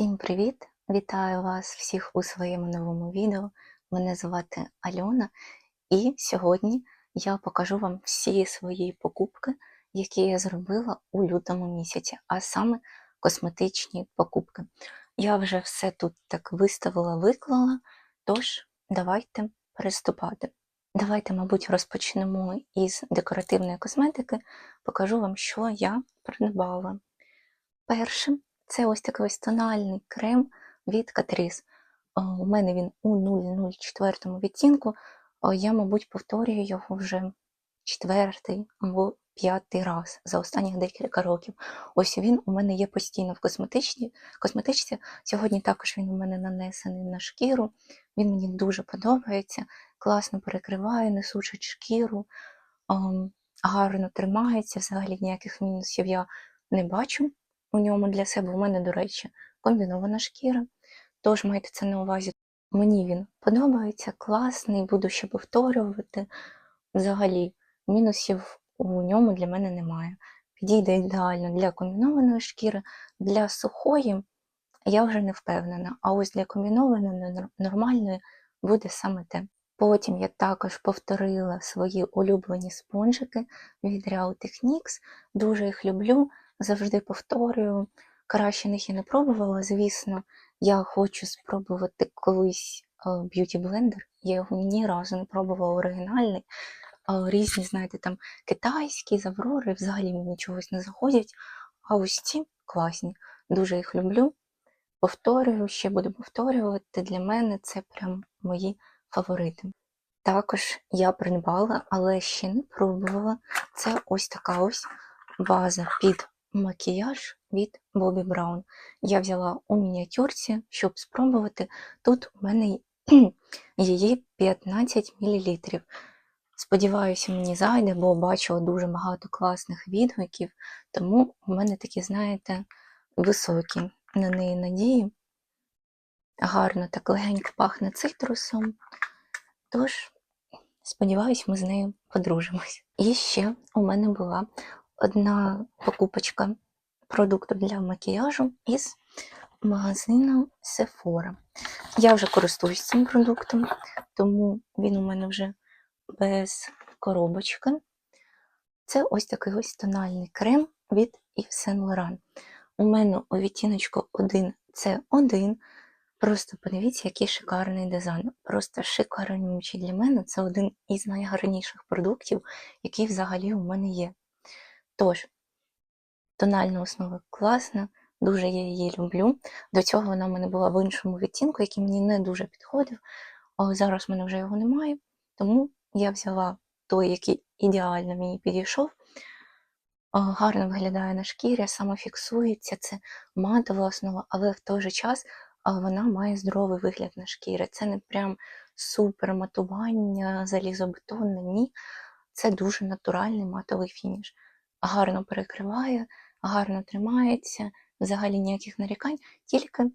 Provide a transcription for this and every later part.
Всім привіт! Вітаю вас всіх у своєму новому відео. Мене звати Альона, і сьогодні я покажу вам всі свої покупки, які я зробила у лютому місяці, а саме косметичні покупки. Я вже все тут так виставила, виклала, тож давайте приступати. Давайте, мабуть, розпочнемо із декоративної косметики. Покажу вам, що я придбала. Першим це ось такий ось тональний крем від Catrice. У мене він у 004 відтінку. Я, мабуть, повторюю його вже четвертий або п'ятий раз за останніх декілька років. Ось він у мене є постійно в косметичці. Сьогодні також він у мене нанесений на шкіру. Він мені дуже подобається, класно перекриває, не сушить шкіру, ем, гарно тримається. Взагалі ніяких мінусів я не бачу у ньому для себе. У мене, до речі, комбінована шкіра. Тож майте це на увазі. Мені він подобається, класний, буду ще повторювати. Взагалі, мінусів у ньому для мене немає. Підійде ідеально для комбінованої шкіри, для сухої я вже не впевнена. А ось для комбінованої нормальної буде саме те. Потім я також повторила свої улюблені спонжики від Real Techniques. Дуже їх люблю, завжди повторюю. Краще них я не пробувала, звісно. Я хочу спробувати колись б'юті блендер. Я його ні разу не пробувала оригінальний. Різні, знаєте, там китайські, з Аврори, взагалі мені чогось не заходять. А ось ці класні. Дуже їх люблю. Повторюю, ще буду повторювати. Для мене це прям мої фаворити. Також я придбала, але ще не пробувала. Це ось така ось база під макіяж від Bobbi Brown. Я взяла у мініатюрці, щоб спробувати. Тут у мене її 15 мл. Сподіваюся, мені зайде, бо бачила дуже багато класних відгуків, тому у мене такі, знаєте, високі на неї надії. Гарно так легенько пахне цитрусом. Тож, сподіваюсь, ми з нею подружимось. І ще у мене була одна покупочка продукту для макіяжу із магазину Sephora. Я вже користуюсь цим продуктом, тому він у мене вже без коробочки. Це ось такий ось тональний крем від Yves Saint Laurent. У мене у відтіночку 1 це 1. Просто подивіться, який шикарний дизайн. Просто шикарнючий для мене. Це один із найгарніших продуктів, який взагалі у мене є. Тож, тональна основа класна, дуже я її люблю. До цього вона в мене була в іншому відтінку, який мені не дуже підходив. Але зараз в мене вже його немає, тому я взяла той, який ідеально мені підійшов. Гарно виглядає на шкірі, самофіксується, це матова основа, але в той же час вона має здоровий вигляд на шкірі. Це не прям супер матування, залізобетонне, ні. Це дуже натуральний матовий фініш. Гарно перекриває, гарно тримається, взагалі ніяких нарікань, тільки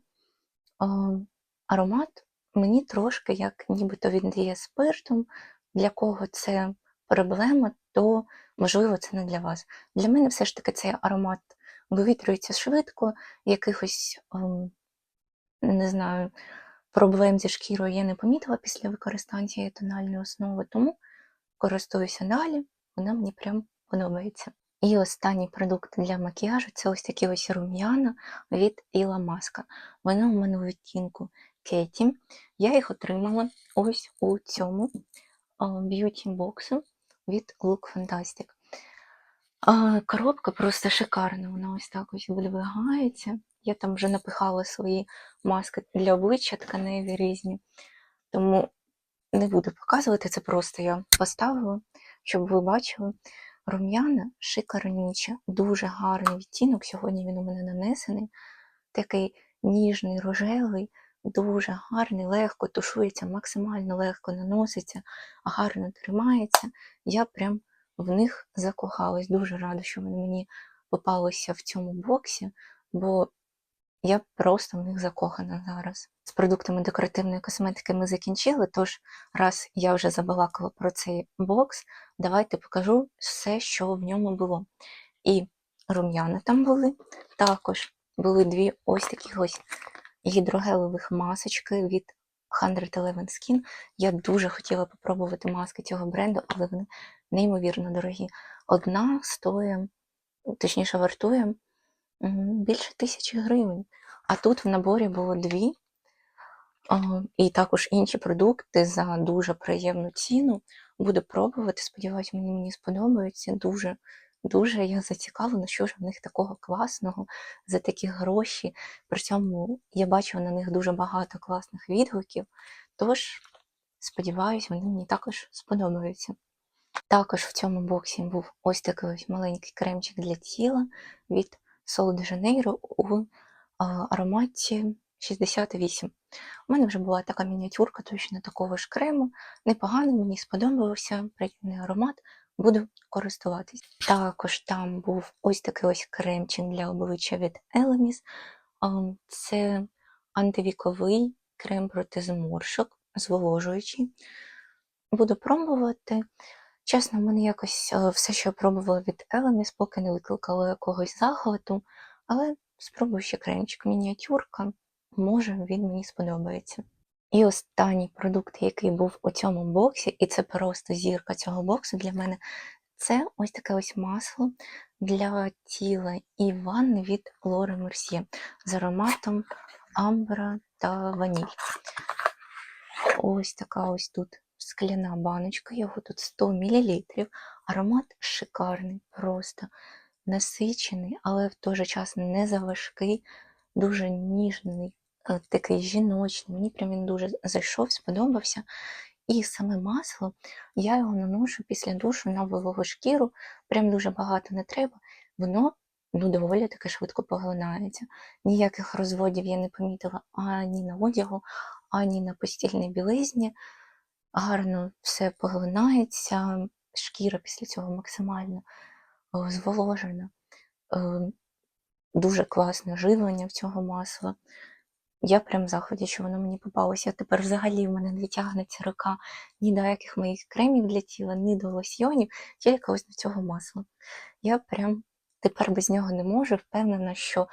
а, аромат мені трошки як нібито віддає спиртом. Для кого це проблема, то можливо це не для вас. Для мене все ж таки цей аромат вивітрюється швидко, якихось, ем, не знаю, проблем зі шкірою я не помітила після використання цієї тональної основи, тому користуюся далі, вона мені прям подобається. І останній продукт для макіяжу це ось такі ось рум'яна від Іла Маска. Вони у мене у відтінку Кеті. Я їх отримала ось у цьому б'юті боксу від Look Fantastic. Коробка просто шикарна, вона ось так ось видвигається. Я там вже напихала свої маски для обличчя тканеві різні, тому не буду показувати, це просто я поставила, щоб ви бачили. Рум'яна шикарнюча, дуже гарний відтінок. Сьогодні він у мене нанесений. Такий ніжний, рожевий, дуже гарний, легко тушується, максимально легко наноситься, гарно тримається. Я прям в них закохалась. Дуже рада, що вони мені попалися в цьому боксі, бо я просто в них закохана зараз. Продуктами декоративної косметики ми закінчили, тож, раз я вже забалакала про цей бокс, давайте покажу все, що в ньому було. І рум'яна там були, також були дві ось такі ось гідрогелевих масочки від 111 Skin. Я дуже хотіла попробувати маски цього бренду, але вони неймовірно дорогі. Одна стоїть, точніше, вартує більше тисячі гривень. А тут в наборі було дві, і також інші продукти за дуже приємну ціну. Буду пробувати. Сподіваюсь, мені, мені сподобається. Дуже, дуже я зацікавлена, що ж в них такого класного за такі гроші. При цьому я бачила на них дуже багато класних відгуків. Тож, сподіваюсь, вони мені також сподобаються. Також в цьому боксі був ось такий ось маленький кремчик для тіла від Sol de Janeiro у ароматі 68. У мене вже була така мініатюрка точно такого ж крему. Непоганий, мені сподобався, приємний аромат, буду користуватись. Також там був ось такий ось кремчик для обличчя від Elemis. Це антивіковий крем проти зморшок, зволожуючий. Буду пробувати. Чесно, в мене якось е, все, що я пробувала від Elemis, поки не викликало якогось захвату, але спробую ще кремчик, мініатюрка, може він мені сподобається. І останній продукт, який був у цьому боксі, і це просто зірка цього боксу для мене, це ось таке ось масло для тіла і ванни від Лори Мерсьє з ароматом амбра та ваніль. Ось така ось тут скляна баночка, його тут 100 мл. Аромат шикарний, просто насичений, але в той же час не заважкий, дуже ніжний, такий жіночний. Мені прям він дуже зайшов, сподобався. І саме масло, я його наношу після душу на вологу шкіру, прям дуже багато не треба. Воно ну, доволі таки швидко поглинається. Ніяких розводів я не помітила ані на одягу, ані на постільній білизні гарно все поглинається, шкіра після цього максимально е, зволожена. Е, Дуже класне живлення в цього масла. Я прям в заході, що воно мені попалося. Тепер взагалі в мене не тягнеться рука ні до яких моїх кремів для тіла, ні до лосьйонів, тільки ось до цього масла. Я прям тепер без нього не можу. Впевнена, що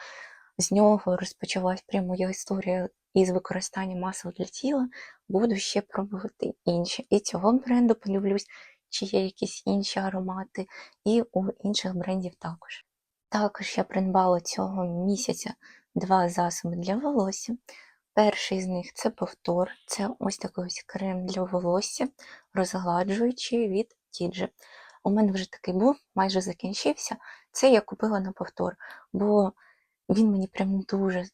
з нього розпочалась прямо моя історія із використання масел для тіла. Буду ще пробувати інші. І цього бренду подивлюсь, чи є якісь інші аромати, і у інших брендів також. Також я придбала цього місяця два засоби для волосся. Перший з них це повтор, це ось такий ось крем для волосся, розгладжуючий від Тіджи. У мене вже такий був, майже закінчився. Це я купила на повтор, бо він мені прям дуже,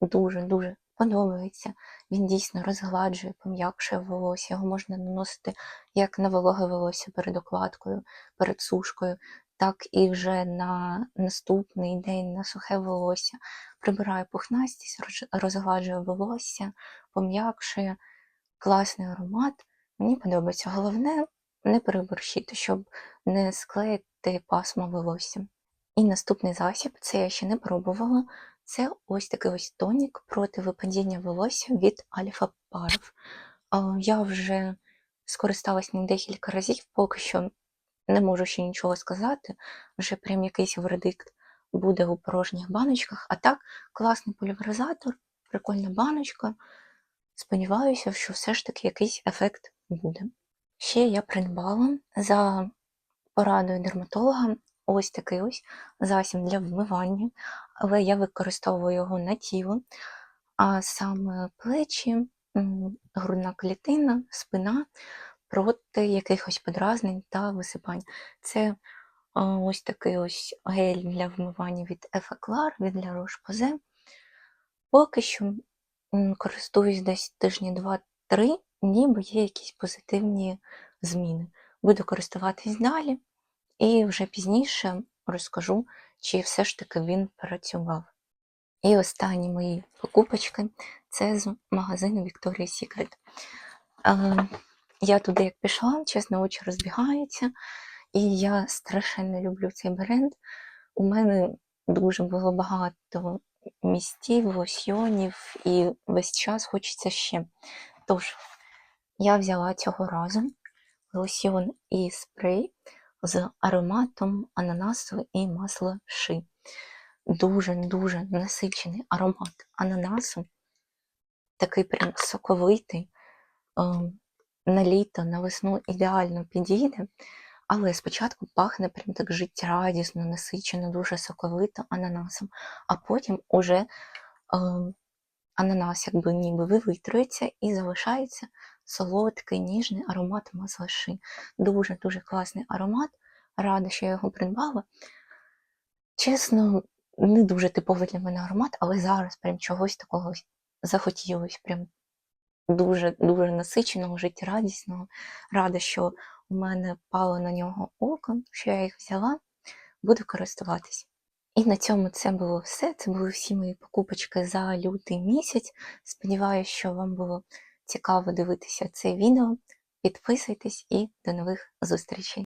дуже, дуже подобається. Він дійсно розгладжує, пом'якшує волосся. Його можна наносити як на вологе волосся перед окладкою, перед сушкою, так і вже на наступний день на сухе волосся. Прибирає пухнастість, роз- розгладжує волосся, пом'якшує. Класний аромат. Мені подобається. Головне не переборщити, щоб не склеїти пасмо волосся. І наступний засіб, це я ще не пробувала. Це ось такий ось тонік проти випадіння волосся від Альфа Парв. Я вже скористалась ним декілька разів, поки що не можу ще нічого сказати. Вже прям якийсь вердикт буде у порожніх баночках. А так, класний поляризатор, прикольна баночка. Сподіваюся, що все ж таки якийсь ефект буде. Ще я придбала за порадою дерматолога ось такий ось засіб для вмивання, але я використовую його на тіло, а саме плечі, грудна клітина, спина проти якихось подразнень та висипань. Це ось такий ось гель для вмивання від Ефеклар, від La Roche-Posay. Поки що користуюсь десь тижні 2-3, ніби є якісь позитивні зміни. Буду користуватись далі. І вже пізніше розкажу, чи все ж таки він працював. І останні мої покупочки це з магазину Victoria's Secret. Я туди як пішла, чесно, очі розбігаються, і я страшенно люблю цей бренд. У мене дуже було багато містів, лосьйонів, і весь час хочеться ще. Тож, я взяла цього разу лосьйон і спрей з ароматом ананасу і масла ши. Дуже-дуже насичений аромат ананасу. такий прям соковитий. На літо, на весну ідеально підійде. Але спочатку пахне прям так життєрадісно, насичено, дуже соковито ананасом, а потім уже ем, ананас якби ніби вивітрюється і залишається солодкий, ніжний аромат маслаши. Дуже-дуже класний аромат. Рада, що я його придбала. Чесно, не дуже типовий для мене аромат, але зараз прям чогось такого захотілось. Прям дуже дуже насиченого, життєрадісного. Рада, що у мене пало на нього око, що я їх взяла, буду користуватись. І на цьому це було все. Це були всі мої покупочки за лютий місяць. Сподіваюся, що вам було цікаво дивитися це відео. Підписуйтесь і до нових зустрічей!